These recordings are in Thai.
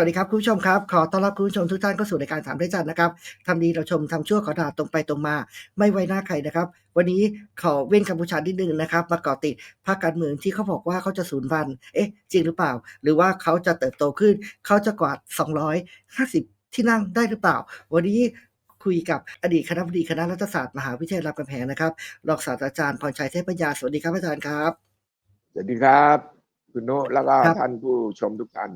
วัสดีครับคุณผู้ชมครับ ขอต้อนรับคุณผู้ชมทุกท่านเข้าสู่รายการถามได้จันนะครับทำดีเราชมทำชั่วขอด่าตรงไปตรงมา ไม่ไว้หน้าใครนะครับ วันนี้ขอเว้นกัมพูชานิดนึงนะครับ มาเกาะติดภาคการเมืองที่เขาบอกว่าเขาจะสูญพันธุ์เอ๊ะ จริงหรือเปล่า หรือว่าเขาจะเติบโตขึ้น เขาจะกวาด 250 ที่นั่งได้หรือเปล่า วันนี้คุยกับอดีตคณะบดีคณะรัฐศาสตร์มหาวิทยาลัยรามคำแหงนะครับรองศาสตราจารย์พรชัยเทพปัญญาสวัสดีครับอาจารย์ครับสวัสดีครับ คุณโนแล้วก็ครับท่านผู้ชมทุกท่าน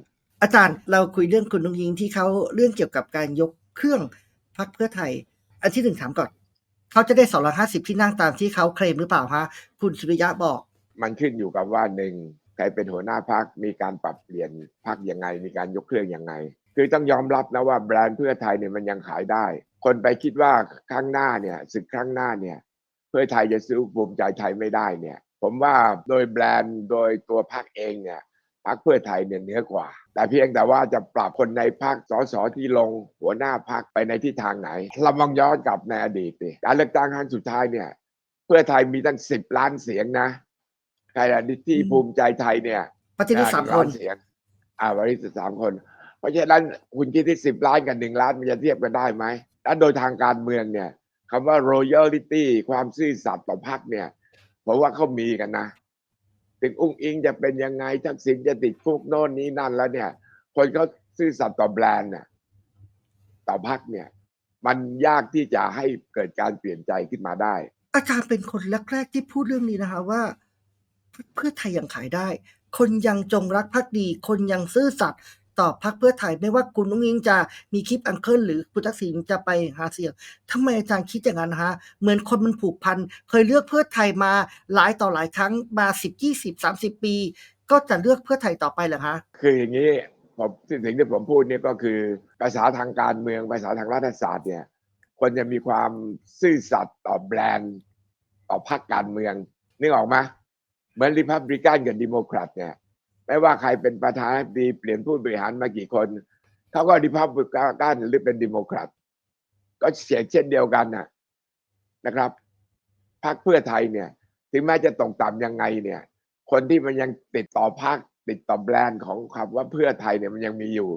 อาจารย์เราคุยเรื่องคุณนุงยิงที่เขาเรื่องเกี่ยวกับการยกเครื่องพักเพื่อไทย อันที่หนึ่งถามก่อนเขาจะได้สองร้อยห้าสิบที่นั่งตามที่เขาเคลมหรือเปล่าฮะคุณสุริยะบอก มันขึ้นอยู่กับว่าหนึ่งใครเป็นหัวหน้าพักมีการปรับเปลี่ยนพักยังไง มีการยกเครื่องยังไง คือต้องยอมรับนะว่าแบรนด์เพื่อไทยเนี่ยมันยังขายได้ คนไปคิดว่าครั้งหน้าเนี่ยศึกครั้งหน้าเนี่ย เพื่อไทยจะซื้อภูมิใจไทยไม่ได้เนี่ย ผมว่าโดยแบรนด์โดยตัวพักเองเนี่ย พักเพื่อไทยเนี่ยเหนือกว่า แต่เพียงแต่ว่าจะปรับคนในพักสสที่ลงหัวหน้าพักไปในทิศทางไหนเรามองย้อนกลับในอดีตดิการเลือกตั้งครั้งสุดท้ายเนี่ย เพื่อไทยมีตั้งสิบล้านเสียงนะใครละที่อืมภูมิใจไทยเนี่ยปฏิริษีสามหงคล้านเสียง อ่าบริษัทสามคน เพราะฉะนั้นคุณคิดที่สิบล้านกับหนึ่งล้านมันจะเทียบกันได้ไหมแล้วโดยทางการเมืองเนี่ยคำว่า royalty ความซื่อสัตย์ต่อพรรคเนี่ยผมว่าเขามีกันนะ ถึงอุ้งอิงจะเป็นยังไงทักษิณจะติดคุกโน่นนี้นั่นแล้วเนี่ย คนเขาซื่อสัตย์ต่อแบรนด์น่ะต่อพักเนี่ย มันยากที่จะให้เกิดการเปลี่ยนใจขึ้นมาได้ อาจารย์เป็นคนแรกๆที่พูดเรื่องนี้นะคะว่า เพื่อไทยยังขายได้ คนยังจงรักภักดี คนยังซื่อสัตย์ ต่อพรรคเพื่อไทยไม่ว่าคุณนุ้งยิงจะมีคลิปอังเคิลหรือคุณทักษิณจะไปหาเสียงทำไมอาจารย์คิดอย่างนั้นฮะเหมือนคนมันผูกพัน เคยเลือกเพื่อไทยมาหลายต่อหลายครั้งมาสิบยี่สิบสามสิบปี ก็จะเลือกเพื่อไทยต่อไปเหรอคะคืออย่างนี้ผมสิ่งที่ผมพูดเนี่ยก็คือภาษาทางการเมืองภาษาทางรัฐศาสตร์เนี่ยควรจะมีความซื่อสัตย์ต่อแบรนด์ ต่อพรรคการเมืองนึกออกไหมเหมือนริพับริกันกับดิโมแครตเนี่ย ไม่ว่าใครเป็นประธานาธิบดีเปลี่ยนผู้บริหารมากี่คนเขาก็ริพับริกันหรือเป็นดิโมแครตก็เสียงเช่นเดียวกันนะนะครับพรรคเพื่อไทยเนี่ย ถึงแม้จะตกต่ำยังไงเนี่ย คนที่มันยังติดต่อพรรคติดต่อแบรนด์ของคำว่าเพื่อไทยเนี่ยมันยังมีอยู่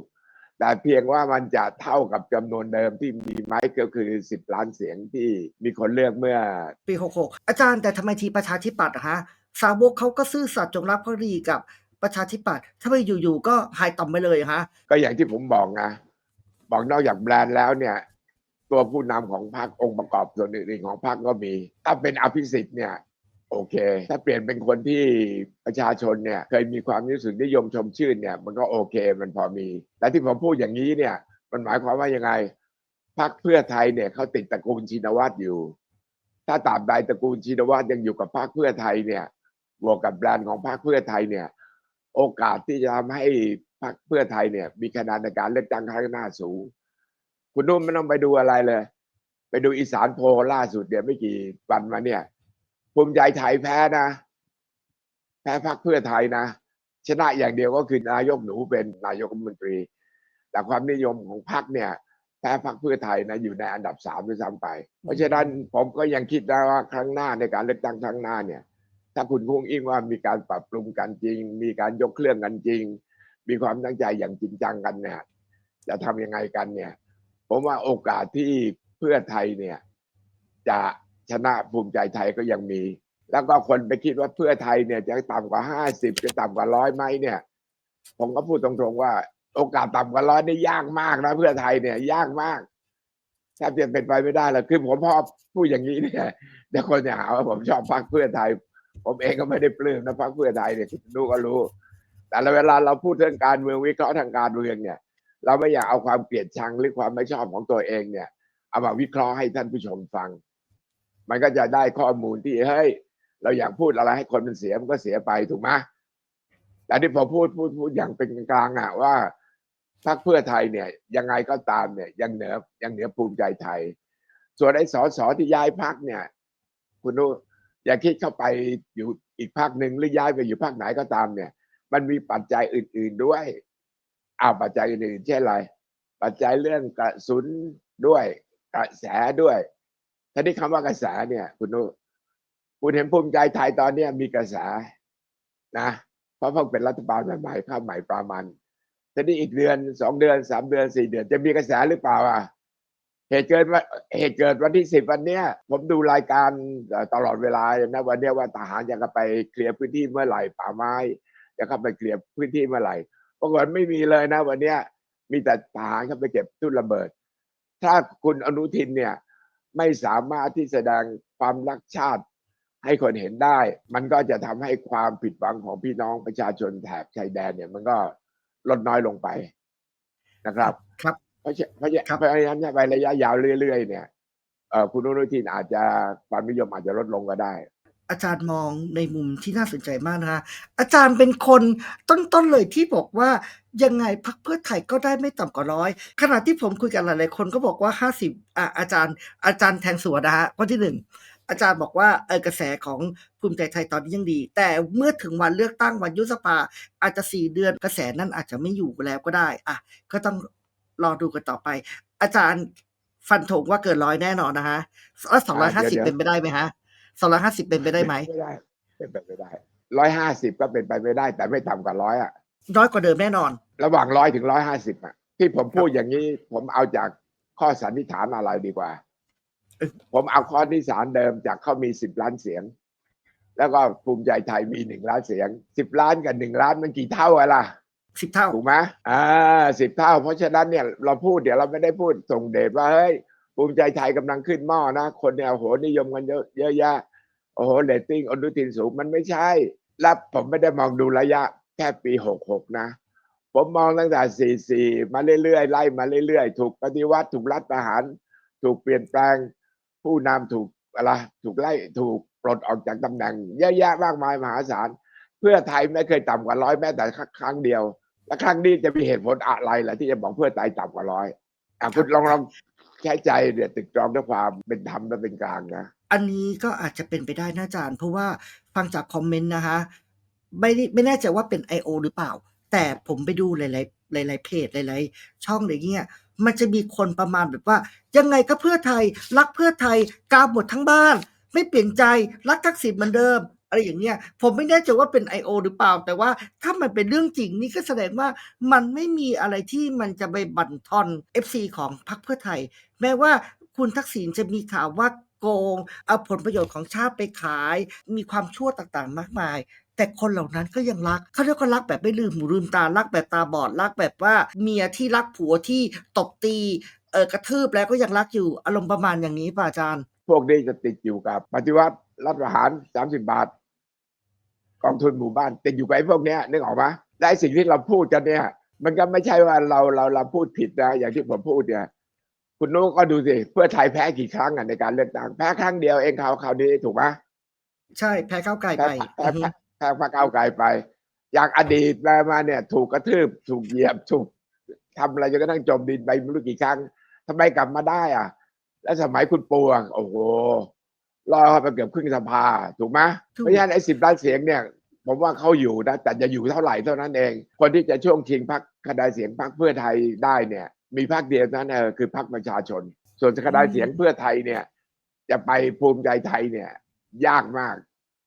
แต่เพียงว่ามันจะเท่ากับจำนวนเดิมที่มีไหมก็คือสิบล้านเสียงที่มีคนเลือกเมื่อ ปีหกหกอาจารย์แต่ทำไมทีประชาธิปัตย์อะฮะสาวกเขาก็ซื่อสัตย์จงรักภักดีกับ ประชาธิปัตย์ถ้าไม่อยู่ๆก็หายต่อมไปเลยฮะ ก็อย่างที่ผมบอกนะบอกนอกจากแบรนด์แล้วเนี่ย ตัวผู้นำของพรรคองค์ประกอบส่วนอื่นๆของพรรคก็มี ถ้าเป็นอภิสิทธิ์เนี่ย โอเค ถ้าเปลี่ยนเป็นคนที่ประชาชนเนี่ย เคยมีความรู้สึกนิยมชมชื่นเนี่ย มันก็โอเคมันพอมี และที่ผมพูดอย่างนี้เนี่ย มันหมายความว่ายังไงพรรคเพื่อไทยเนี่ยเขาติดตระกูลชินวัตรอยู่ ถ้าตาบใดตระกูลชินวัตรยังอยู่กับพรรคเพื่อไทยเนี่ยบวกกับแบรนด์ของพรรคเพื่อไทยเนี่ย โอกาสที่จะทำให้พรรคเพื่อไทยเนี่ย มีคะแนนในการเลือกตั้งครั้งหน้าสูง คุณนุ่มไม่ต้องไปดูอะไรเลย ไปดูอีสานโพลล่าสุดเดี๋ยวไม่กี่วันมาเนี่ย ภูมิใจไทยแพ้นะ แพ้พรรคเพื่อไทยนะ ชนะอย่างเดียวก็คือนายกหนูเป็นนายกรัฐมนตรี แต่ความนิยมของพรรคเนี่ยแพ้พรรคเพื่อไทยนะอยู่ในอันดับสามด้วยซ้ำไป เพราะฉะนั้นผมก็ยังคิดนะว่าครั้งหน้าในการเลือกตั้งครั้งหน้าเนี่ย ถ้าคุณคุ้งอิงว่ามีการปรับปรุงกันจริง มีการยกเครื่องกันจริง มีความตั้งใจอย่างจริงจังกันเนี่ยจะทำยังไงกันเนี่ย ผมว่าโอกาสที่เพื่อไทยเนี่ย จะชนะภูมิใจไทยก็ยังมี แล้วก็คนไปคิดว่าเพื่อไทยเนี่ยจะต่ำกว่าห้าสิบจะต่ำกว่าร้อยไหมเนี่ย ผมก็พูดตรงๆว่า โอกาสต่ำกว่าร้อยนี่ยากมากนะเพื่อไทยเนี่ย ยากมากแทบจะเป็นไปไม่ได้เลยคือผมพอพูดอย่างนี้เนี่ยเดี๋ยวคนจะหาว่าผมชอบพรรคเพื่อไทย ผมเองก็ไม่ได้ปลื้มนะพรรคเพื่อไทยเนี่ยคุณรู้ก็รู้ แต่เวลาเราพูดเรื่องการเมืองวิเคราะห์ทางการเมืองเนี่ย เราไม่อยากเอาความเกลียดชังหรือความไม่ชอบของตัวเองเนี่ยเอามาวิเคราะห์ให้ท่านผู้ชมฟัง มันก็จะได้ข้อมูลที่เฮ้ยเราอยากพูดอะไรให้คนมันเสียมันก็เสียไปถูกไหมแต่ที่ผมพูดพูดพูดอย่างเป็นกลางอะว่าพรรคเพื่อไทยเนี่ยยังไงก็ตามเนี่ยยังเหนือยังเหนือภูมิใจไทย ส่วนไอ้สอสอที่ย้ายพักเนี่ย คุณรู้ อย่าคิดเข้าไปอยู่อีกพักหนึ่งหรือย้ายไปอยู่พักไหนก็ตามเนี่ย มันมีปัจจัยอื่น ๆด้วยอ้าวปัจจัยอื่นๆเช่นอะไร ปัจจัยเรื่องกระสุนด้วยกระแสด้วยทีนี้คำว่ากระแสเนี่ย คุณนุคุณเห็นภูมิใจไทยตอนเนี้มีกระแสนะเพราะเพิ่งเป็นรัฐบาลใหม่ๆข้ามใหม่ประมาณทีนี้อีกเดือนสองเดือนสามเดือนสี่เดือน จะมีกระแสหรือเปล่าอะ เหตุเกิดว่าเหตุเกิดวันที่สิบวันเนี้ย ผมดูรายการตลอดเวลานะวันเนี้ยว่าทหารจะไปเคลียร์พื้นที่เมื่อไหร่ป่าไม้จะเข้าไปเคลียร์พื้นที่เมื่อไหร่ปรากฏไม่มีเลยนะ วันเนี้ย มีแต่ทหารเข้าไปเก็บทุ่นระเบิด ถ้าคุณอนุทินเนี่ย ไม่สามารถที่แสดงความรักชาติให้คนเห็นได้ มันก็จะทำให้ความผิดหวังของพี่น้องประชาชนแถบชายแดนเนี่ย มันก็ลดน้อยลงไปนะครับ ครับ ราะเพราะฉะครับเพราะฉะนั้นเนี่ยไประยะยาวเรื่อยๆเนี่ยคุณอนุทินอาจจะความนิยมอาจจะลดลงก็ได้ อาจารย์มองในมุมที่น่าสนใจมากนะคะอาจารย์เป็นคนต้นๆเลยที่บอกว่ายังไงพรรคเพื่อไทยก็ได้ไม่ต่ำกว่าร้อยขณะที่ผมคุยกับหลายๆคนก็บอกว่าห้าสิบอะอาจารย์ อาจารย์แทงสวนนะฮะข้อที่หนึ่งอาจารย์บอกว่าเออกระแสของภูมิใจไทยตอนนี้ยังดี แต่เมื่อถึงวันเลือกตั้งวันยุบสภาอาจจะสี่เดือนกระแสนั้นอาจจะไม่อยู่แล้วก็ได้อะก็ต้อง รอดูกันต่อไป อาจารย์ฟันธงว่าเกินร้อยแน่นอนนะฮะแล้วสองร้อยห้าสิบเดี๋ยวเป็นไปได้ไหมฮะสองร้อยห้าสิบเป็นไปได้ไหมไม่ได้เป็นไปไม่ได้ร้อยห้าสิบก็เป็นไปไม่ได้ แต่ไม่ต่ำกว่าร้อยอะน้อยกว่าเดิมแน่นอน ระหว่างร้อยถึงร้อยห้าสิบอะ ที่ผมพูดอย่างนี้ ผมเอาจากข้อสันนิษฐานอะไรดีกว่าเอ้ยผมเอาข้อนิษฐานเดิมจากเขามีสิบล้านเสียง แล้วก็ภูมิใจไทยมีหนึ่งล้านเสียงสิบล้านกับหนึ่งล้านมันกี่เท่าอะล่ะ สิบเท่าถูกไหมอ่าสิบเท่า เพราะฉะนั้นเนี่ยเราพูดเดี๋ยวเราไม่ได้พูดส่งเดชว่าเฮ้ยภูมิใจไทยกำลังขึ้นหม้อนะ คนเนี่ยโอ้โหนิยมกันเยอะเยอะแยะโอ้โหเรตติ้งอนุทินสูงมันไม่ใช่แล้วผมไม่ได้มองดูระยะแค่ปีหกหกนะ ผมมองตั้งแต่สี่สี่มาเรื่อยๆไล่มาเรื่อยๆ ถูกปฏิวัติถูกรัฐประหาร ถูกเปลี่ยนแปลง ผู้นำถูกอะไรถูกไล่ถูกปลดออกจากตำแหน่งเยอะแยะมากมายมหาศาลเพื่อไทยไม่เคยต่ำกว่าร้อยแม้แต่ครั้งเดียว และครั้งนี้จะมีเหตุผลอะไรล่ะที่จะบอกเพื่อไทยต่ำกว่าร้อยอะคุณลองลองใช้ใจเนี่ยตึกตรองด้วยความเป็นธรรมและเป็นกลางนะอันนี้ก็อาจจะเป็นไปได้นะอาจารย์ เพราะว่าฟังจากคอมเมนต์นะคะไม่ได้ไม่แน่ใจว่าเป็น I.O. หรือเปล่า แต่ผมไปดูหลาย ๆ หลาย ๆ เพจหลาย ๆ ช่องอะไรเงี้ยมันจะมีคนประมาณแบบว่า ยังไงก็เพื่อไทย รักเพื่อไทยกาหมดทั้งบ้าน ไม่เปลี่ยนใจรักทักษิณเหมือนเดิม อะไรอย่างเงี้ยผมไม่แน่ใจว่าเป็น I.O. หรือเปล่า แต่ว่าถ้ามันเป็นเรื่องจริงนี่ก็แสดงว่ามันไม่มีอะไรที่มันจะไปบั่นทอน FC ของพรรคเพื่อไทย แม้ว่าคุณทักษิณจะมีข่าวว่าโกง เอาผลประโยชน์ของชาติไปขาย มีความชั่วต่างๆ มากมาย แต่คนเหล่านั้นก็ยังรัก เขาเรียกว่ารักแบบไม่ลืมหูลืมตา รักแบบตาบอด รักแบบว่าเมียที่รักผัวที่ตบตี เออกระทืบแล้วก็ยังรักอยู่ อารมณ์ประมาณอย่างนี้ป่ะอาจารย์ พวกนี้จะติดอยู่กับปฏิวัติรัฐประหารสามสิบาท กองทุนหมู่บ้านติดอยู่กับไอ้พวกเนี้ยนึกออกไหมและไอ้สิ่งที่เราพูดกันเนี่ย มันก็ไม่ใช่ว่าเราเราเราพูดผิดนะอย่างที่ผมพูดเนี่ยคุณนุ้ก็ดูสิเพื่อไทยแพ้กี่ครั้งอะในการเลือกตั้งแพ้ครั้งเดียวเองคราวคราวนี้ถูกไหมใช่แพ้ก้าวไกลแพ้ไปแพ้อือฮึแพ้แพ้พรรคก้าวไกลไป อย่างอดีตมามาเนี่ย ถูกกระทืบถูกเหยียบถูกทำอะไรจนกระทั่งจมดินไปไม่รู้กี่ครั้งทำไมกลับมาได้อะ แล้วสมัยคุณปูอะโอ้โห รอไปเกือบครึ่งสภาถูกไหมถูกเพราะฉะนั้นไอ้สิบล้านเสียงเนี่ย ผมว่าเขาอยู่นะแต่จะอยู่เท่าไหร่เท่านั้นเอง คนที่จะช่วงชิงพรรคคะแนนเสียงพรรคเพื่อไทยได้เนี่ย มีพรรคเดียวเท่านั้นเองคือพรรคประชาชน ส่วนคะแนนเสียงเพื่อไทยเนี่ย จะไปภูมิใจไทยเนี่ย ยากมาก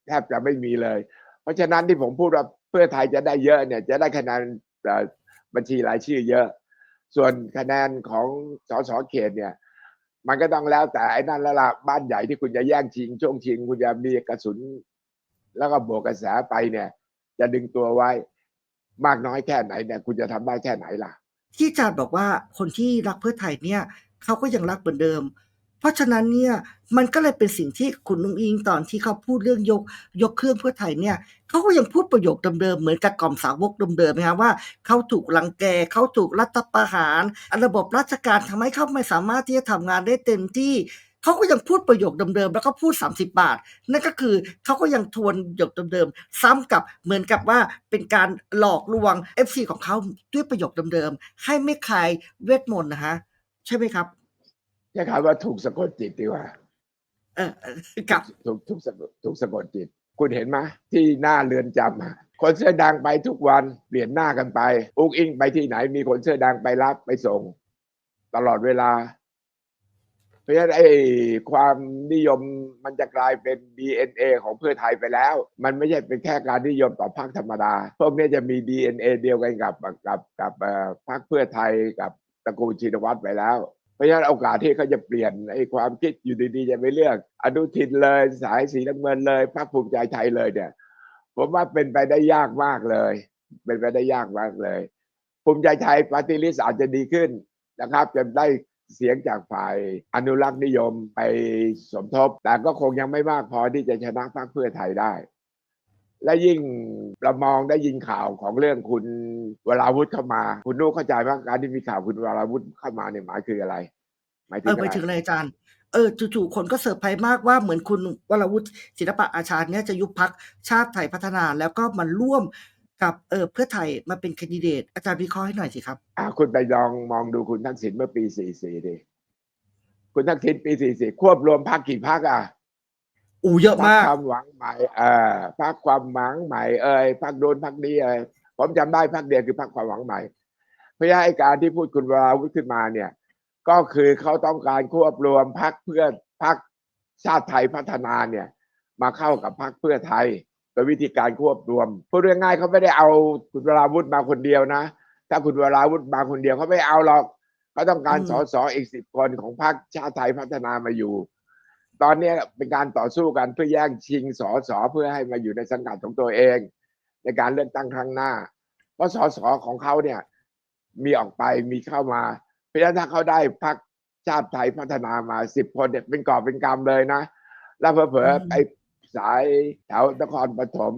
แทบจะไม่มีเลย เพราะฉะนั้นที่ผมพูดว่าเพื่อไทยจะได้เยอะเนี่ย จะได้คะแนนเอ่อบัญชีรายชื่อเยอะ ส่วนคะแนนของสสเขตเนี่ย มันก็ต้องแล้วแต่ไอ้นั่นแล้วล่ะบ้านใหญ่ที่คุณจะแย่งชิงช่วงชิง คุณจะมีกระสุน แล้วก็บวกกระแสไปเนี่ย จะดึงตัวไว้ มากน้อยแค่ไหนเนี่ย คุณจะทำได้แค่ไหนล่ะ ที่จาร์บอกว่าคนที่รักเพื่อไทยเนี่ยเขาก็ยังรักเหมือนเดิม เพราะฉะนั้นเนี่ยมันก็เลยเป็นสิ่งที่คุณนุ้งอิงตอนที่เขาพูดเรื่องยกยกเครื่องเพื่อไทยเนี่ยเขาก็ยังพูดประโยคเดิมๆเหมือนกับกล่อมสาวกเดิมๆนะครับว่าเขาถูกลังแกเขาถูกรัฐประหาร ระบบราชการทำให้เขาไม่สามารถที่จะทำงานได้เต็มที่เขาก็ยังพูดประโยคเดิมๆแล้วก็พูด 30 บาท นั่นก็คือเขาก็ยังทวนประโยคเดิมๆซ้ำกับเหมือนกับว่าเป็นการหลอกลวง FC ของเขาด้วยประโยคเดิมๆให้ไม่คลายเวทมนต์นะฮะใช่ไหมครับ ใช้คำว่าถูกสะกดจิตดีกว่าเออเออกับถูกถูกสะกดถูกสะกดจิต คุณเห็นไหมที่หน้าเรือนจำอะคนเสื้อแดงไปทุกวันเปลี่ยนหน้ากันไปอุ้งอิงไปที่ไหนมีคนเสื้อแดงไปรับไปส่ง ตลอดเวลา เพราะฉะนั้นไอ้ความนิยมมันจะกลายเป็น DNA ของเพื่อไทยไปแล้ว มันไม่ใช่เป็นแค่การนิยมต่อพรรคธรรมดา พวกนี้จะมี DNA เดียวกันกับกับกับเอ่อพรรคเพื่อไทยกับตระกูลชินวัตรไปแล้วเพ ราะฉะนั้นโอกาสที่เขาจะเปลี่ยนไอ้ความคิดอยู่ดีๆจะไปเลือก อนุทินเลยสายสีน้ำเงินเลยพรรคภูมิใจไทยเลยเนี่ยผมว่าเป็นไปได้ยากมากเลย เป็นไปได้ยากมากเลย ภูมิใจไทยปฏิริษีอาจจะดีขึ้นนะครับจะได้เสียงจากฝ่ายอนุรักษ์นิยมไปสมทบ แต่ก็คงยังไม่มากพอที่จะชนะพรรคเพื่อไทยได้ และยิ่งเรามองได้ยินข่าวของเรื่องคุณวราวุธเข้ามา คุณนุ้เข้าใจว่าการที่มีข่าวคุณวราวุธเข้ามาเนี่ยหมายคืออะไรหมายถึเองออะไปไรถึงอะไรอาจารย์เออจู่ๆคนก็เซอร์ไพรส์มากว่าเหมือนคุณวรวุฒิศิลปะอาชาเนี่ยจะยุบพักชาติไทยพัฒนาแล้วก็มาร่วมกับเออเพื่อไทยมาเป็นแคนดิเดต อาจารย์วิเคราะห์ให้หน่อยสิครับ อะคุณไปลองมองดูคุณทักษิณเมื่อปี 44ดิคุณทักษิณปี 44 ควบรวมพรรคกี่พรรคอะ อูเยอะพรรคมากความหวังใหม่เอ่อพรรคความหวังใหม่เอ่ยพรรคโดนพรรคนี้เอ่ยผมจำได้พรรคเดียวคือพรรคความหวังใหม่เพราะฉะนั้นไอ้การที่พูดคุณวราวุธขึ้นมาเนี่ย ก็คือเขาต้องการควบรวมพรรคเพื่อพรรคชาติไทยพัฒนาเนี่ย มาเข้ากับพรรคเพื่อไทยโดยวิธีการควบรวมพูดง่ายๆเขาไม่ได้เอาคุณวราวุธมาคนเดียวนะ ถ้าคุณวราวุธมาคนเดียวเขาไม่เอาหรอกเขาต้องการอืมสสอีกสิบคนของพรรคชาติไทยพัฒนามาอยู่ ตอนนี้เป็นการต่อสู้กันเพื่อแย่งชิงสสเพื่อให้มาอยู่ในสังกัดของตัวเอง ในการเลือกตั้งครั้งหน้า เพราะสสของเขาเนี่ย มีออกไปมีเข้ามาเพราะฉะนั้นถ้าเขาได้พรรคชาติไทยพัฒนามาสิบคนเนี่ยเป็นกอบเป็นกำเลยนะ แล้วเผลออืมๆไปสายแถวนครปฐม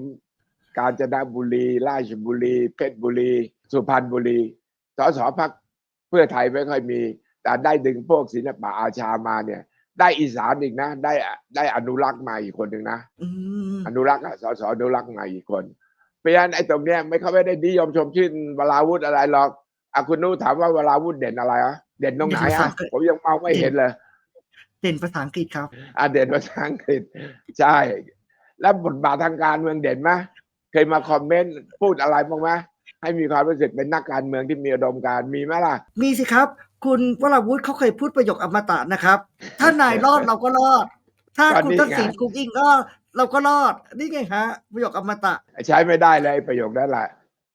กาญจนบุรี ราชบุรี เพชรบุรี สุพรรณบุรีสสพักเพื่อไทยไม่ค่อยมี แต่ได้ดึงพวกศิลปะอาชามาเนี่ย ได้อีสานอีกนะ ได้ได้อนุรักษ์มาอีกคนหนึ่งนะอืมอนุรักษ์อะสสอนุรักษ์มาอีกคนเพราะฉะนั้นไอ้ตรงเนี้ยไม่เขาไม่ได้นิยมชมชื่นวราวุธอะไรหรอกอะคุณนู้ถามว่าวราวุธเด่นอะไรอะเด่นตรงไหนอะผมยังมองไม่เห็นเลย เด่นภาษาอังกฤษครับอะเด่นภาษาอังกฤษใช่ แล้วบทบาททางการเมืองเด่นไหมเคยมาคอมเมนต์พูดอะไรบ้างไหมให้มีความรู้สึกเป็นนักการเมืองที่มีอุดมการณ์มีไหมล่ะ มีสิครับ คุณวราวุฒิเขาเคยพูดประโยคอมตะนะครับ ถ้านายรอดเราก็รอด ถ้าคุณทักษิณคุกอิงก็เราก็รอด นี่ไงฮะ ประโยคอมตะ ใช้ไม่ได้เลยประโยคนั้นแหละ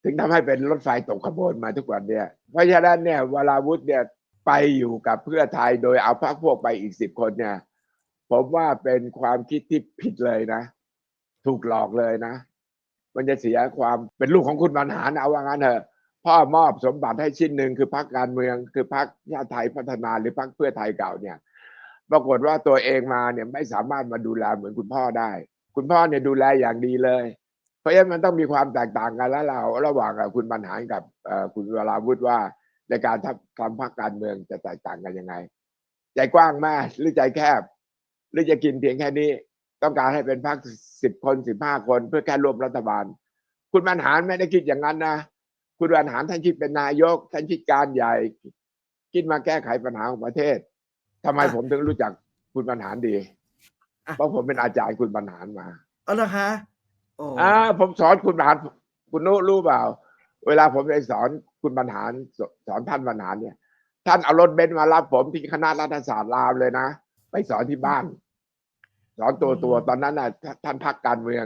ถึงทำให้เป็นรถไฟตกขบวนมาทุกวันเนี่ย เพราะฉะนั้นเนี่ยวราวุธเนี่ยไปอยู่กับเพื่อไทยโดยเอาพรรคพวกไปอีกสิบคนเนี่ย ผมว่าเป็นความคิดที่ผิดเลยนะ ถูกหลอกเลยนะ มันจะเสียความเป็นลูกของคุณบรรหารเอาว่างั้นเถอะ พ่อมอบสมบัติให้ชิ้นหนึ่งคือพรรคการเมือง คือพรรคชาติไทยพัฒนาหรือพรรคเพื่อไทยเก่าเนี่ย ปรากฏว่าตัวเองมาเนี่ยไม่สามารถมาดูแลเหมือนคุณพ่อได้ คุณพ่อเนี่ยดูแลอย่างดีเลย เพราะฉะนั้นมันต้องมีความแตกต่างกันแล้วเราระหว่างกับคุณบรรหารกับคุณวราวุธว่าในการทำพรรคการเมืองจะแตกต่างกันยังไง ใจกว้างมากหรือใจแคบ หรือจะกินเพียงแค่นี้ ต้องการให้เป็นพรรคสิบคนสิบห้าคนเพื่อแค่รวมรัฐบาล คุณบรรหารไม่ได้คิดอย่างนั้นนะ คุณบรรหารท่านคิดเป็นนายก ท่านคิดการใหญ่ คิดมาแก้ไขปัญหาของประเทศทำไมอะผมถึงรู้จักคุณบรรหารดีอะเพราะผมเป็นอาจารย์คุณบรรหารมาเอาละฮะโอ้อ่าผมสอนคุณบรรหารคุณนุรู้เปล่า เวลาผมไปสอนคุณบรรหารสสอนท่านบรรหารเนี่ย ท่านเอารถเบนซ์มารับผมที่คณะรัฐศาสตร์รามเลยนะไปสอนที่บ้าน สอนตัวตัวตอนนั้นน่ะท่าท่านพักการเมือง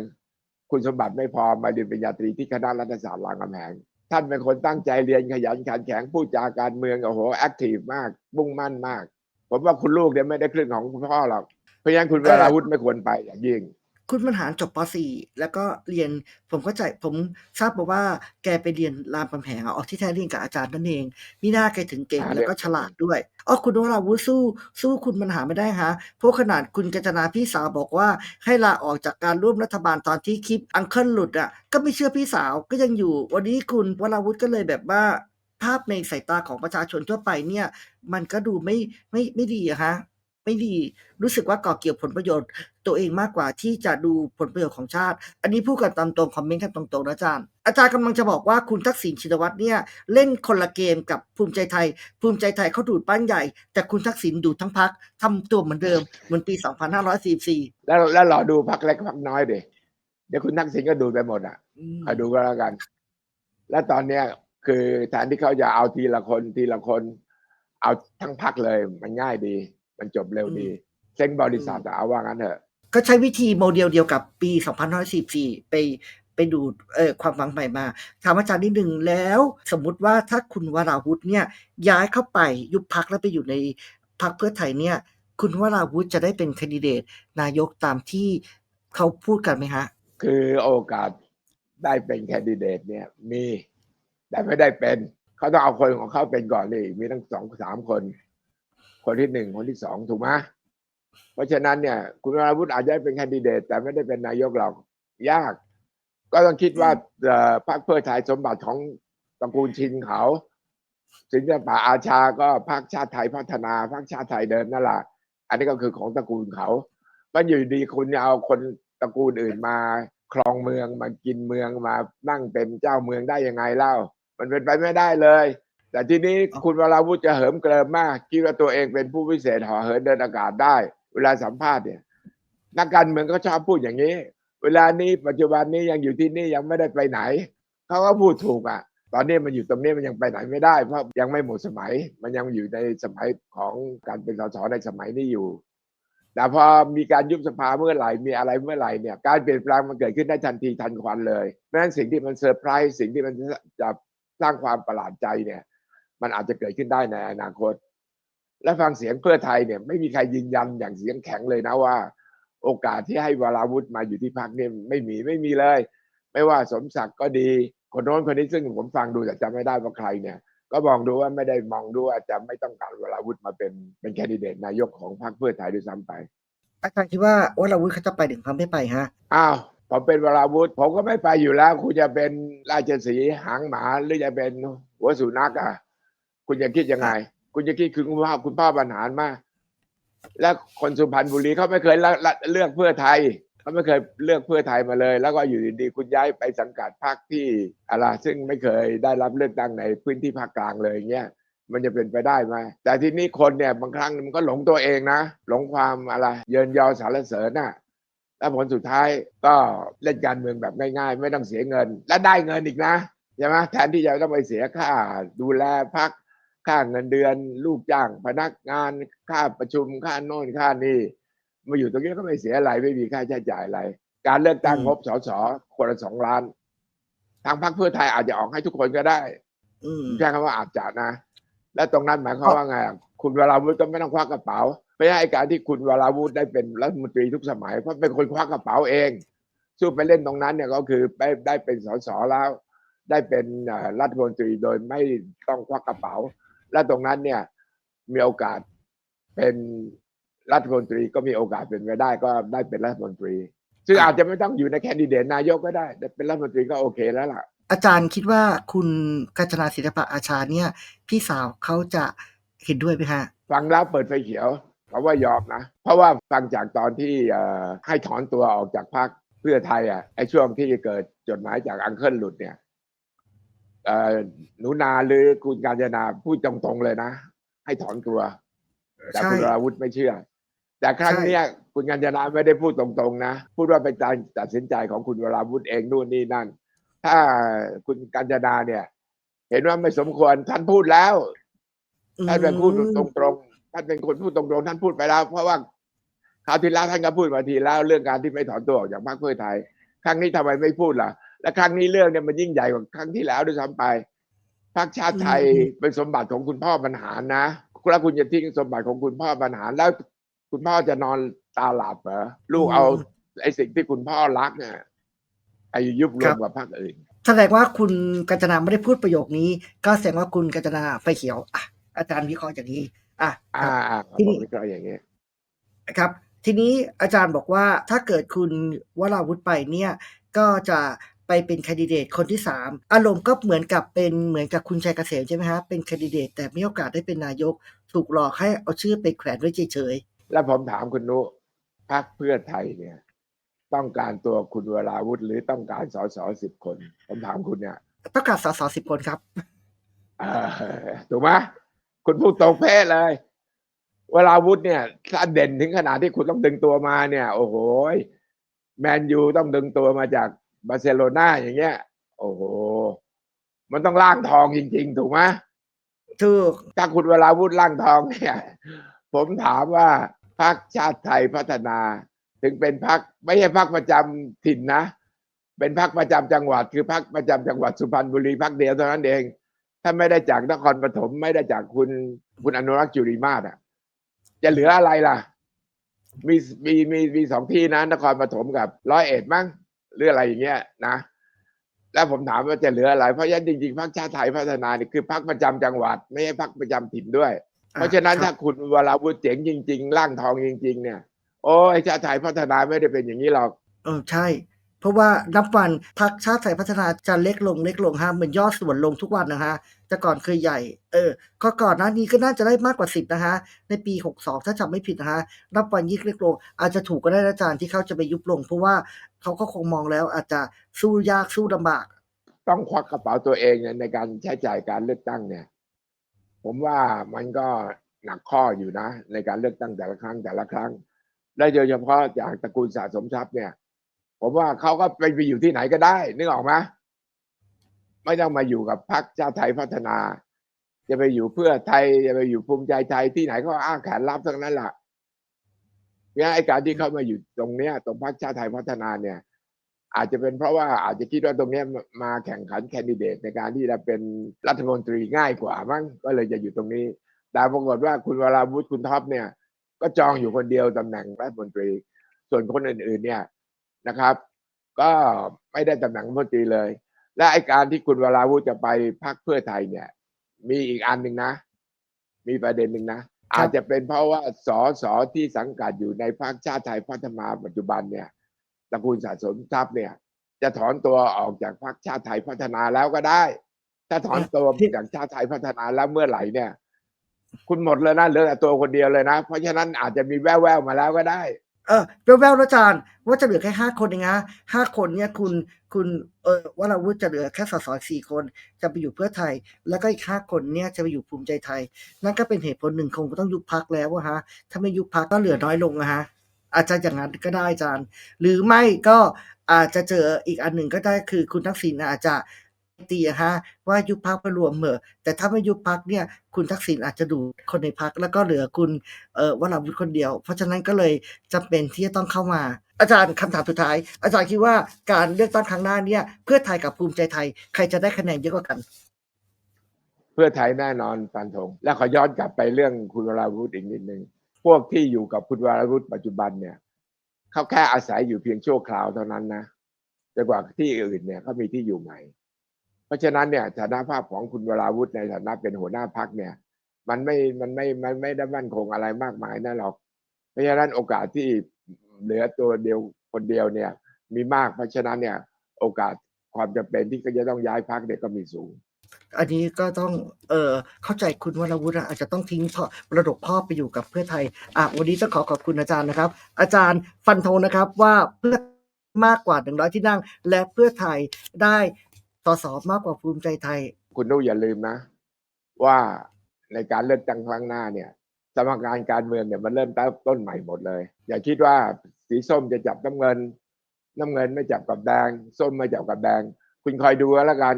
คุณสมบัติไม่พอมาเรียนปริญญาตรีที่คณะรัฐศาสตร์รามคำแหง ท่านเป็นคนตั้งใจเรียนขยันขันแข็งพูดจาการเมืองโอ้โหแอคทีฟมากมุ่งมั่นมาก ผมว่าคุณลูกเนี่ยไม่ได้ครึ่งของคุณพ่อหรอกเพราะฉะนั้นคุณวราวุธไม่ควรไปอย่างยิ่งคุณบรรหารจบป .4 แล้วก็เรียนผมเข้าใจผมทราบมาว่าแกไปเรียนรามคำแหงอะออกที่แท้เรียนกับอาจารย์นั่นเองมีหน้าแกถึงเก่งอ่าแล้วก็เรียนฉลาดด้วย อ๋อคุณวราวุธสู้ สู้คุณมันหาไม่ได้ฮะเพราะขนาดคุณกัญจนาพี่สาวบอกว่า ให้ลาออกจากการร่วมรัฐบาลตอนที่คลิปอังเคิลหลุดอะก็ไม่เชื่อพี่สาวก็ยังอยู่ วันนี้คุณวราวุธก็เลยแบบว่า ภาพในสายตาของประชาชนทั่วไปเนี่ย มันก็ดูไม่ไม่ไม่ดีอะฮะไม่ดีรู้สึกว่าก่อเกี่ยวผลประโยชน์ ตัวเองมากกว่าที่จะดูผลประโยชน์ของชาติ อันนี้พูดกันตามตรงคอมเมนต์กันตรงๆนะอาจารย์ อาจารย์กำลังจะบอกว่าคุณทักษิณชินวัตรเนี่ยเล่นคนละเกมกับภูมิใจไทย ภูมิใจไทยเขาดูดบ้านใหญ่ แต่คุณทักษิณดูดทั้งพักทำตัวเหมือนเดิมเหมือนปี 2544 แล้วแล้วรอดูพักเล็กพักน้อยดิเดี๋ยวคุณทักษิณก็ดูไปหมดอะอืมคอยดูก็แล้วกัน แล้วตอนเนี้ยคือแทนที่เขาจะเอาทีละคนทีละคน เอาทั้งพักเลยมันง่ายดี มันจบเร็วอืมดีเซ็งบริษัทอะเอาว่างั้นเถอะ ก็ใช้วิธีโมเดลเดียวกับปี 2544 ไปไปดูดเอ่อความหวังใหม่มาถามอาจารย์นิดหนึ่งแล้วสมมุติว่าถ้าคุณวราวุธเนี่ยย้ายเข้าไปยุบพักแล้วไปอยู่ในพักเพื่อไทยเนี่ย คุณวราวุธจะได้เป็นคนดิเดต นายกตามที่เขาพูดกันไหมฮะ คือโอกาสได้เป็นแคนดิเดตเนี่ยมี แต่ไม่ได้เป็น เขาต้องเอาคนของเขาเป็นก่อนเลยมีทั้งสองสามคน คนที่หนึ่งคนที่สองถูกไหม เพราะฉะนั้นเนี่ย คุณวราวุฒิอาจจะได้เป็นแคนดิเดต แต่ไม่ได้เป็นนายกหรอกยาก ก็ต้องคิดว่าพรรคเพื่อไทยสมบัติของตระกูลชินเขาสิงห์ป่าอาชาก็พรรคชาติไทยพัฒนาพรรคชาติไทยเดิมนั่นแหละอันนี้ก็คือของตระกูลเขามันอยู่ดีคุณจะเอาคนตระกูลอื่นมาครองเมืองมากินเมืองมานั่งเป็นเจ้าเมืองได้ยังไงเล่า มันเป็นไปไม่ได้เลย แต่ทีนี้คุณวราวุธจะเหิมเกริมมากคิดว่าตัวเองเป็นผู้พิเศษห่อเหินเดินอากาศได้ เวลาสัมภาษณ์เนี่ยนักการเมืองก็ชอบพูดอย่างนี้ เวลานี้ปัจจุบันนี้ยังอยู่ที่นี่ยังไม่ได้ไปไหนเขาก็พูดถูกอะ ตอนนี้มันอยู่ตรงนี้มันยังไปไหนไม่ได้ เพราะยังไม่หมดสมัย มันยังอยู่ในสมัยของการเป็นสสในสมัยนี้อยู่ แต่พอมีการยุบสภาเมื่อไหร่มีอะไรเมื่อไหร่เนี่ยการเปลี่ยนแปลงมันเกิดขึ้นได้ทันทีทันควันเลยเพราะฉะนั้นสิ่งที่มันเซอร์ไพรส์สิ่งที่มันจะสร้างความประหลาดใจเนี่ย มันอาจจะเกิดขึ้นได้ในอนาคต และฟังเสียงเพื่อไทยเนี่ยไม่มีใครยืนยันอย่างเสียงแข็งเลยนะว่า โอกาสที่ให้วราวุธมาอยู่ที่พรรคเนี่ยไม่มีไม่มีเลย ไม่ว่าสมศักดิ์ก็ดีคนโน้นคนนี้ซึ่งผมฟังดูแต่จำไม่ได้ว่าใครเนี่ย ก็มองดูว่าไม่ได้มองดูว่าจะไม่ต้องการวราวุธมาเป็นเป็นแคนดิเดตนายกของพรรคเพื่อไทยด้วยซ้ำไปอาจารย์คิดว่าวราวุธเขาจะไปถึงเขาไม่ไปฮะอ้าวผมเป็นวราวุธผมก็ไม่ไปอยู่แล้ว คุณจะเป็นราชสีห์หางหมาหรือจะเป็นหัวสุนัขอะ คุณจะคิดยังไง คุณจะคิดคือคุณพ่อคุณพ่อบรรหารมาแล้วคนสุพรรณบุรีเขาไม่เคยละละเลือกเพื่อไทยเขาไม่เคยเลือกเพื่อไทยมาเลย แล้วก็อยู่ดีๆคุณย้ายไปสังกัดพรรคที่อะไรซึ่งไม่เคยได้รับเลือกตั้งในพื้นที่ภาคกลางเลยเงี้ยมันจะเป็นไปได้ไหมแต่ทีนี้คนเนี่ยบางครั้งมันก็หลงตัวเองนะ หลงความอะไร เยินยอสารเสริญน่ะแล้วผลสุดท้ายก็เล่นการเมืองแบบง่ายๆ ไม่ต้องเสียเงิน และได้เงินอีกนะใช่ไหมแทนที่จะต้องไปเสียค่า ดูแลพัก ค่าเงินเดือน ลูกจ้าง พนักงานค่าประชุมค่าโน่นค่านี่มาอยู่ตรงนี้ก็ไม่เสียอะไรไม่มีค่าใช้จ่ายอะไร การเลือกตั้งอืมงบสสคนละสองล้าน ทางพรรคเพื่อไทยอาจจะออกให้ทุกคนก็ได้อืมใช้คำว่าอาจจะนะ และตรงนั้นหมายความว่าไงอะคุณวราวุธก็ไม่ต้องควักกระเป๋าไม่ใช่การที่คุณวราวุธได้เป็นรัฐมนตรีทุกสมัยเพราะเป็นคนควักกระเป๋าเองสู้ไปเล่นตรงนั้นเนี่ยก็คือไปได้เป็นสสแล้ว ได้เป็นเอ่อรัฐมนตรีโดยไม่ต้องควักกระเป๋า และตรงนั้นเนี่ยมีโอกาสเป็นรัฐมนตรีก็มีโอกาสเป็นไปได้ก็ได้เป็นรัฐมนตรี ซึ่งอาจจะไม่ต้องอยู่ในแคนดิเดตนายกก็ได้แต่เป็นรัฐมนตรีก็โอเคแล้วล่ะ อาจารย์คิดว่าคุณกัญจนาศิลปะอาชาเนี่ย พี่สาวเขาจะเห็นด้วยไหมฮะฟังแล้วเปิดไฟเขียวเขาว่ายอมนะ เพราะว่าฟังจากตอนที่เอ่อให้ถอนตัวออกจากพรรคเพื่อไทยอะไอ้ช่วงที่เกิดจดหมายจากอังเคิลหลุดเนี่ยเอ่อ หนูนาหรือคุณกาญจนาพูดตรงๆเลยนะ ให้ถอนตัว แต่คุณวราวุธไม่เชื่อ แต่ครั้งเนี้ยคุณกัญจนาไม่ได้พูดตรงๆนะ พูดว่าเป็นการตัดสินใจของคุณวราวุธเองนู่นนี่นั่น ถ้าคุณกัญจนาเนี่ย เห็นว่าไม่สมควรท่านพูดแล้วท่านเป็นพูดตรงๆท่านเป็นคนพูดตรงๆท่านพูดไปแล้ว เพราะว่าคราวที่แล้วท่านก็พูดมาทีแล้วเรื่องการที่ไม่ถอนตัวออกจากพรรคเพื่อไทย ครั้งนี้ทำไมไม่พูดล่ะ และครั้งนี้เรื่องเนี่ยมันยิ่งใหญ่กว่าครั้งที่แล้วด้วยซ้ำไปพรรคชาติไทยอืมเป็นสมบัติของคุณพ่อบรรหารนะแล้วคุณจะทิ้งสมบัติของคุณพ่อบรรหารแล้วคุณพ่อจะนอนตาหลับเหรอลูกเอาไอ้สิ่งที่คุณพ่อรักเนี่ยไอ้ยุบรวมกับพรรคอื่นแสดงว่าคุณกัญจนาไม่ได้พูดประโยคนี้ ก็แสดงว่าคุณกัญจนาไฟเขียวอะอาจารย์วิเคราะห์อย่างนี้ อะคอ่ารับอ่าที่ผนี่มวิเคราะห์อย่างนี้ครับ ทีนี้อาจารย์บอกว่าถ้าเกิดคุณวราวุธไปเนี่ย ก็จะ ไปเป็นแคนดิเดตคนที่สามอารมณ์ก็เหมือนกับเป็นเหมือนกับคุณชัยเกษมใช่ไหมฮะเป็นแคนดิเดตแต่ไม่มีโอกาสได้เป็นนายก ถูกหลอกให้เอาชื่อไปแขวนไว้เฉยแล้วผมถามคุณนุพรรคเพื่อไทยเนี่ย ต้องการตัวคุณวราวุธหรือต้องการสสสิบคน ผมถามคุณเนี่ยๆต้องการสสสิบคนครับเออถูกไหมคุณพูดตรงเป๊ะเลย เวลาวุธเนี่ยถ้าเด่นถึงขนาดที่คุณต้องดึงตัวมาเนี่ย โอ้โหแมนยูต้องดึงตัวมาจาก บาร์เซโลนาอย่างเงี้ย โอ้โห มันต้องล่างทองจริง ๆ ถูกไหมถูกถ้าคุณเวลาวุธล่างทองเนี่ย ผมถามว่าพรรคชาติไทยพัฒนา ถึงเป็นพรรคไม่ใช่พรรคประจำถิ่นนะ เป็นพรรคประจำจังหวัด คือพรรคประจำจังหวัดสุพรรณบุรีพรรคเดียวเท่านั้นเองถ้าไม่ได้จากนครปฐมไม่ได้จากคุณคุณอนุรักษ์จุริมาศอะ จะเหลืออะไรล่ะ มีมีมีมีสองที่นะนครปฐมกับร้อยเอ็ดมั้ง หรืออะไรอย่างเงี้ยนะ แล้วผมถามว่าจะเหลืออะไร เพราะฉะนั้นจริงๆพรรคชาติไทยพัฒนานี่คือพรรคประจำจังหวัด ไม่ใช่พรรคประจำถิ่นด้วย เพราะฉะนั้นคถ้าบคุณวราวุธเจ๋งจริง ๆ ร่างทองจริง ๆ เนี่ย โอ้ยชาติไทยพัฒนาไม่ได้เป็นอย่างนี้หรอก เออใช่ เพราะว่านับวันพักชาติไทยพัฒนาจะเล็กลงเล็กลงฮะเหมือนยอดส่วนลงทุกวันนะฮะแต่ก่อนเคยใหญ่ เออก็ก่อนน้านี้ก็น่าจะได้มากกว่าสิบนะฮะ ในปีหกสองถ้าจำไม่ผิดนะฮะ นับวันยิ่งเล็กลง อาจจะถูกก็ได้นะอาจารย์ที่เขาจะไปยุบลง เพราะว่าเขาก็คงมองแล้วอาจจะสู้ยากสู้ลำบาก ต้องควักกระเป๋าตัวเองเนี่ยในการใช้จ่ายการเลือกตั้งเนี่ย ผมว่ามันก็หนักข้ออยู่นะ ในการเลือกตั้งแต่ละครั้งแต่ละครั้ง และโดยเฉพาะจากตระกูลสะสมทรัพย์เนี่ย ผมว่าเขาก็ไปไปอยู่ที่ไหนก็ได้ นึกออกไหมไม่ต้องมาอยู่กับพรรคชาติไทยพัฒนา จะไปอยู่เพื่อไทยจะไปอยู่ภูมิใจไทยที่ไหนก็อ้างแขนรับทั้งนั้นแหละเนี่ยไอการที่เขามาอยู่ตรงเนี้ย ตรงพรรคชาติไทยพัฒนาเนี่ย อาจจะเป็นเพราะว่าอาจจะคิดว่าตรงเนี้ยมาแข่งขันแคนดิเดตในการที่จะเป็นรัฐมนตรีง่ายกว่ามั้งก็เลยจะอยู่ตรงนี้ แต่ปรากฏว่าคุณวราวุฒิคุณท็อปเนี่ย ก็จองอยู่คนเดียวตำแหน่งรัฐมนตรี ส่วนคนอื่นๆ เนี่ย นะครับ ก็ไม่ได้ตำแหน่งรัฐมนตรีเลย และไอการที่คุณวราวุฒิจะไปพรรคเพื่อไทยเนี่ย มีอีกอันหนึ่งนะ มีประเด็นหนึ่งนะ อาจจะเป็นเพราะว่าสอสอที่สังกัดอยู่ในพรรคชาติไทยพัฒนาปัจจุบันเนี่ยตระกูลสะสมทรัพย์เนี่ย จะถอนตัวออกจากพรรคชาติไทยพัฒนาแล้วก็ได้ ถ้าถอนตัวจากชาติไทยพัฒนาแล้วเมื่อไหร่เนี่ย คุณหมดเลยนะเหลือแต่ตัวคนเดียวเลยนะ เพราะฉะนั้นอาจจะมีแว่วๆมาแล้วก็ได้ เออแววๆแล้วอาจารย์ ว่าจะเหลือแค่ห้าคนเองนะห้าคนเนี่ยคุณคุณเออวราวุธจะเหลือแค่สสสี่คน จะไปอยู่เพื่อไทย แล้วก็อีกห้าคนเนี่ยจะไปอยู่ภูมิใจไทย นั่นก็เป็นเหตุผลหนึ่งคงต้องยุบพักแล้วฮะถ้าไม่ยุบพักก็เหลือน้อยลงอะฮะอาจจะอย่างนั้นก็ได้อาจารย์ หรือไม่ก็อาจจะเจออีกอันหนึ่งก็ได้คือคุณทักษิณอาจจะ ตีฮะว่ายุบพักไปรวมเหมอะแต่ถ้าไม่ยุบพักเนี่ยคุณทักษิณอาจจะดูคนในพักแล้วก็เหลือคุณเอ่อวราวุธคนเดียว เพราะฉะนั้นก็เลยจำเป็นที่จะต้องเข้ามา อาจารย์คำถามสุดท้าย อาจารย์คิดว่าการเลือกตั้งครั้งหน้าเนี่ยเพื่อไทยกับภูมิใจไทย ใครจะได้คะแนนเยอะกว่ากัน เพื่อไทยแน่นอนฟันธงแล้วขอย้อนกลับไปเรื่องคุณวราวุธอีกนิดนึงพวกที่อยู่กับคุณวราวุธปัจจุบันเนี่ยเขาแค่อาศัยอยู่เพียงชั่วคราวเท่านั้นนะจนกว่าที่อื่นเนี่ยเขามีที่อยู่ใหม่ ราะฉะนั้นเนี่ยฐานะภาพของคุณวราวุธในฐานะเป็นหัวหน้าพักเนี่ย มันไม่มันไม่มันไม่ได้มั่นคงอะไรมากมายนั่นหรอก เพราะฉะนั้นโอกาสที่เหลือตัวเดียวคนเดียวเนี่ย มีมากเพราะฉะนั้นเนี่ย โอกาสความจำเป็นที่เขาจะต้องย้ายพักเนี่ยก็มีสูง อันนี้ก็ต้องเออเข้าใจคุณวรวุฒิอาจจะต้องทิ้งพ่อมรดกพ่อไปอยู่กับเพื่อไทยอะวันนี้ต้องขอขอบคุณอาจารย์นะครับ อาจารย์ฟันธงนะครับว่าเพื่อมากกว่าหนึ่งร้อยที่นั่ง และเพื่อไทยได้ สสมากกว่าภูมิใจไทย คุณนุ้ยอย่าลืมนะ ว่าในการเลือกตั้งครั้งหน้าเนี่ยสมการการเมืองเนี่ยมันเริ่มตั้งต้นใหม่หมดเลย อย่าคิดว่าสีส้มจะจับน้ำเงิน น้ำเงินไม่จับกับแดง ส้มไม่จับกับแดง คุณคอยดูแล้วกัน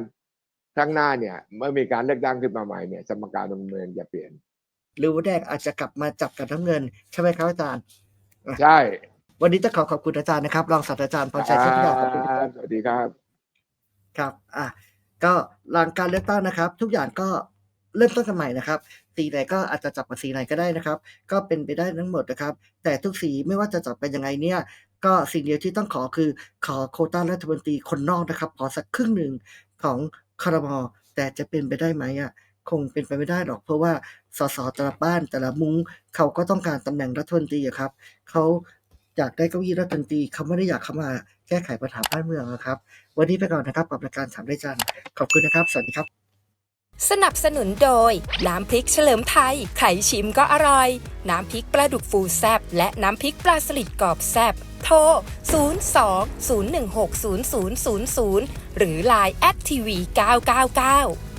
ครั้งหน้าเนี่ย เมื่อมีการเลือกตั้งขึ้นมาใหม่เนี่ยสมการการเมืองจะเปลี่ยน หรือว่าแดงอาจจะกลับมาจับกับน้ำเงินใช่ไหมครับอาจารย์ ใช่ วันนี้ต้องขอขอบคุณอาจารย์นะครับรองศาสตราจารย์พรชัยคเชรัษฐาขอบคุณครับบสวัสดีครับ ครับอะก็หลังการเลือกตั้งนะครับ ทุกอย่างก็เริ่มต้นกันใหม่นะครับ สีไหนก็อาจจะจับกับสีไหนก็ได้นะครับ ก็เป็นไปได้ทั้งหมดนะครับ แต่ทุกสีไม่ว่าจะจับเป็นยังไงเนี่ย ก็สิ่งเดียวที่ต้องขอคือขอโควต้ารัฐมนตรีคนนอกนะครับ ขอสักครึ่งหนึ่งของคารมอแต่จะเป็นไปได้ไหมอะคงเป็นไปไม่ได้หรอก เพราะว่าสสแต่ละบ้านแต่ละมุ้งเขาก็ต้องการตำแหน่งรัฐมนตรีครับเขา อยากได้เก้าอี้รัฐมนตรีเขาไม่ได้อยากเข้ามาแก้ไขปัญหาบ้านเมืองนะครับ วันนี้ไปก่อนนะครับกับรายการถามได้จันขอบคุณนะครับ สวัสดีครับ สนับสนุนโดย น้ำพริกเฉลิมไทยไข่ชิมก็อร่อย น้ำพริกปลาดุกฟูแซบและน้ำพริกปลาสลิดกรอบแซบโทร 02 016 0000 หรือ Line แอดทีวี999